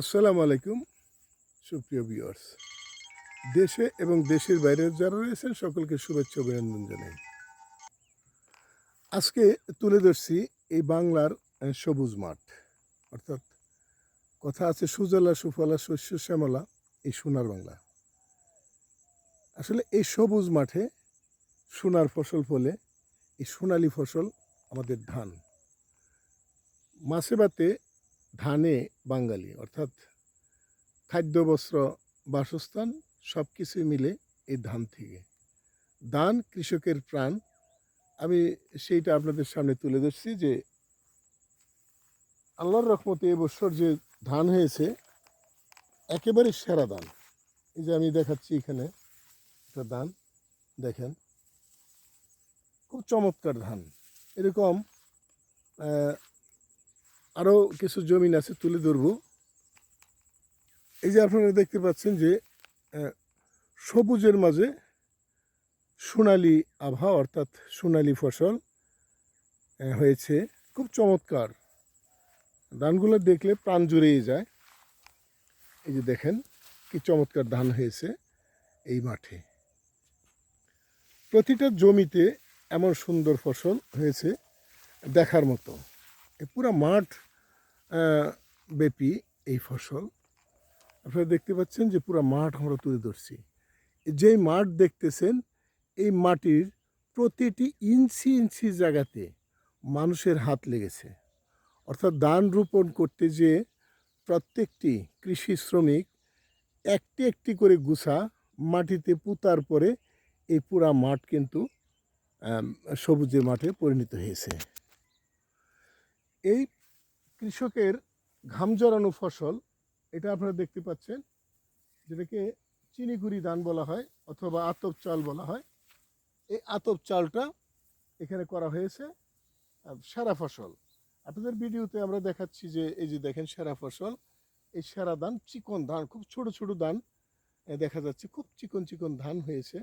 আসসালামু আলাইকুম, সুপ্রিয় ভিউয়ার্স। দেশে এবং দেশের বাইরে যারা রয়েছেন, সকলকে শুভেচ্ছা অভিনন্দন জানাই। আজকে তুলে ধরছি এই বাংলার সবুজ মাঠ। অর্থাৎ কথা আছে, সুজলা, সুফলা, শস্য, শ্যামলা, এই সোনার বাংলা। আসলে এই সবুজ মাঠে সোনার ফসল ফলে এই সোনালি ফসল আমাদের ধান। মাছে ভাতে ধানে বাঙালি, অর্থাৎ খাদ্য, বস্ত্র, বাসস্থান সব কিছুই মিলে এই ধান থেকে। ধান কৃষকের প্রাণ। আমি সেইটা আপনাদের সামনে তুলে ধরছি যে আল্লাহর রহমতে এবছর যে ধান হয়েছে, একেবারে সেরা ধান। এই যে আমি দেখাচ্ছি এখানে একটা ধান, দেখেন। খুব চমৎকার ধান। এরকম আরও কিছু জমিন আছে তুলে ধরবো। এই যে আপনারা দেখতে পাচ্ছেন যে সবুজের মাঝে সোনালি আভা অর্থাৎ সোনালি ফসল হয়েছে। খুব চমৎকার। ধানগুলো দেখলে প্রাণ জুড়িয়ে যায়। এই যে দেখেন কি চমৎকার ধান হয়েছে এই মাঠে। প্রতিটা জমিতে এমন সুন্দর ফসল হয়েছে দেখার মতো। পুরো মাঠ ব্যাপী এই ফসল। আপনারা দেখতে পাচ্ছেন যে পুরো মাঠ আমরা তুলে ধরছি। যেই মাঠ দেখতেছেন এই মাটির প্রতিটি ইঞ্চি ইঞ্চি জায়গাতে মানুষের হাত লেগেছে। অর্থাৎ ধান রোপণ করতে যে প্রত্যেকটি কৃষি শ্রমিক একটি একটি করে গুছা মাটিতে পুতার পরে এই পুরা মাঠ কিন্তু আম, সবুজে মাঠে পরিণত হয়েছে। এই কৃষকের ঘাম জড়ানো ফসল, এটা আপনারা দেখতে পাচ্ছেন, যেটাকে চিনিগুড়ি ধান বলা হয় অথবা আতপ চাল বলা হয়। এই আতপ চালটা এখানে করা হয়েছে সেরা ফসল। আপনাদের ভিডিওতে আমরা দেখাচ্ছি যে, এই যে দেখেন সেরা ফসল, এই সেরা ধান চিকন ধান, খুব ছোট ছোট ধান দেখা যাচ্ছে খুব চিকন চিকন ধান হয়েছে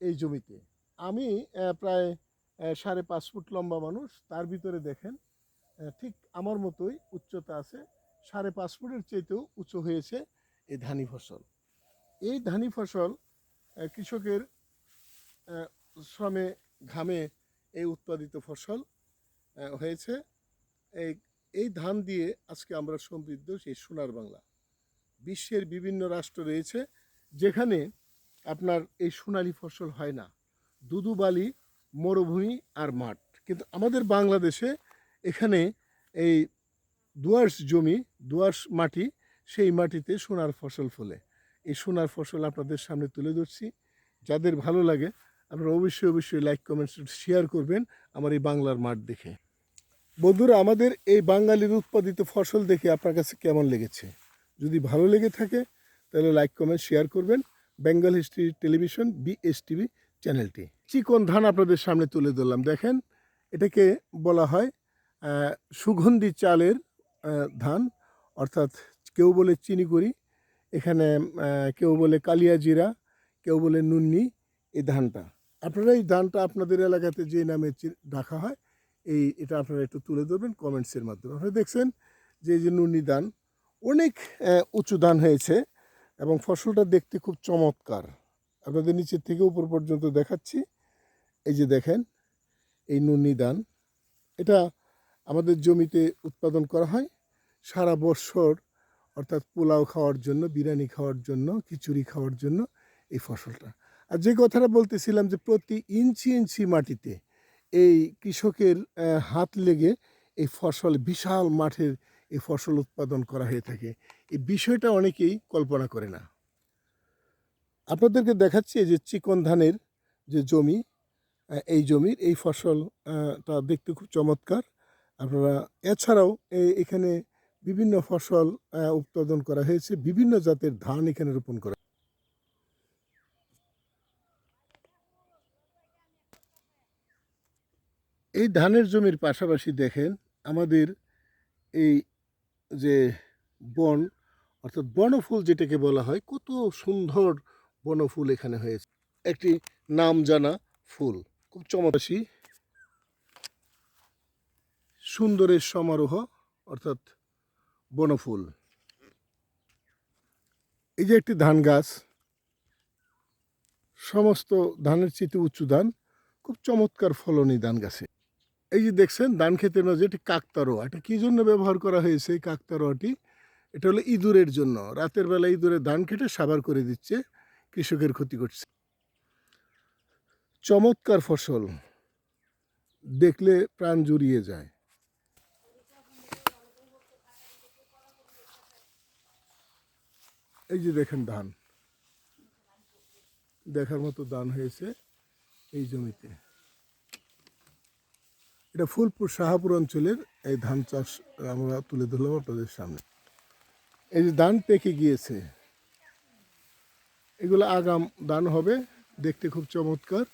এই জমিতে। আমি প্রায় সাড়ে পাঁচ ফুট লম্বা মানুষ, তার ভিতরে দেখেন ঠিক আমার মতোই উচ্চতা আছে, সাড়ে পাঁচ ফুটের চাইতেও উঁচু হয়েছে এই ধানি ফসল। এই ধানি ফসল কৃষকের শ্রমে, ঘামে এই উৎপাদিত ফসল হয়েছে। এই এই ধান দিয়ে আজকে আমরা সমৃদ্ধ সেই সোনার বাংলা। বিশ্বের বিভিন্ন রাষ্ট্র রয়েছে যেখানে আপনার এই সোনালি ফসল হয় না। দুদু বালি, মরুভূমি আর মাঠ। কিন্তু আমাদের বাংলাদেশে এখানে এই দোয়াশ জমি দোয়াশ মাটি, সেই মাটিতে সোনার ফসল ফলে। এই সোনার ফসল আপনাদের সামনে তুলে ধরছি। যাদের ভালো লাগে, আপনারা অবশ্যই অবশ্যই লাইক কমেন্টস শেয়ার করবেন আমার এই বাংলার মাঠ দেখে। বন্ধুরা, আমাদের এই বাঙালির উৎপাদিত ফসল দেখে আপনার কাছে কেমন লেগেছে? যদি ভালো লেগে থাকে, তাহলে লাইক কমেন্ট শেয়ার করবেন বেঙ্গল হিস্ট্রি টেলিভিশন বিএসটিভি চ্যানেলটি চিকন ধান আপনাদের সামনে তুলে ধরলাম। দেখেন, এটাকে বলা হয় সুগন্ধি চালের ধান, অর্থাৎ কেউ বলে চিনিকড়ি এখানে কেউ বলে কালিয়া জিরা, কেউ বলে নুন্নি, এই ধানটা। আপনারা এই ধানটা আপনাদের এলাকাতে যে নামে ডাকা হয়, এই, এটা আপনারা একটু তুলে ধরবেন কমেন্টসের মাধ্যমে। আপনারা দেখছেন যে যে নুন্নি ধান, অনেক উঁচু ধান হয়েছে এবং ফসলটা দেখতে খুব চমৎকার। আপনাদের নিচের থেকে উপর পর্যন্ত দেখাচ্ছি। এই যে দেখেন, এই নুন্নি ধান, এটা আমাদের জমিতে উৎপাদন করা হয়। সারা বছর অর্থাৎ পোলাও খাওয়ার জন্য, বিরিয়ানি খাওয়ার জন্য, খিচুড়ি খাওয়ার জন্য এই ফসলটা। আর যে কথাটা বলতেছিলাম যে প্রতি ইঞ্চি ইঞ্চি মাটিতে এই কৃষকের হাত লেগে এই ফসল, বিশাল মাঠের এই ফসল উৎপাদন করা হয়ে থাকে। এই বিষয়টা অনেকেই কল্পনা করে না। আপনাদেরকে দেখাচ্ছি যে চিকন ধানের যে জমি এই জমির এই ফসলটা দেখতে খুব চমৎকার। আপনারা, এছাড়াও এখানে বিভিন্ন ফসল উৎপাদন করা হয়েছে, বিভিন্ন জাতের ধান এখানে রোপণ করা এই ধানের জমির পাশাপাশি দেখেন, আমাদের এই যে বন, অর্থাৎ বনফুল যেটাকে বলা হয়, কত সুন্দর বনফুল এখানে হয়েছে। একটি নাম জানা ফুল, খুব চমৎকাশী সুন্দরের সমারোহ, অর্থাৎ বনফুল। এই যে একটি ধান গাছ, সমস্ত ধানের চেয়ে উঁচু ধান, খুব চমৎকার ফলনই ধান গাছে। এই যে দেখছেন, ধান খেতে মাঝে এটি কাকতারোয়া এটা কী জন্য ব্যবহার করা হয়েছে এই কাকতারোয়াটি এটা হলো ইঁদুরের জন্য। রাতের বেলা ইঁদুরে ধান কেটে সাবার করে দিচ্ছে, কৃষকের ক্ষতি করছে। চমৎকার ফসল। দেখলে প্রাণ জুড়িয়ে যায়। এই যে দেখেন ধান। দেখার মতো ধান হয়েছে এই জমিতে। এটা ফুলপুর শাহাপুর অঞ্চলের এই ধান চাষ আমরা তুলে ধরলাম আপনাদের সামনে। এই যে ধান পেকে গিয়েছে। এগুলো আগাম ধান হবে, দেখতে খুব চমৎকার।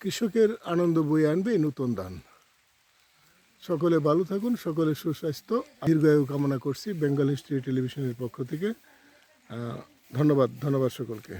কৃষকের আনন্দ বয়ে আনবে নতুন ধান। সকলে ভালো থাকুন সকলে সুস্বাস্থ্য। দীর্ঘায়ু কামনা করছি বেঙ্গল হিস্ট্রি টেলিভিশনের পক্ষ থেকে। ধন্যবাদ ধন্যবাদ সকলকে।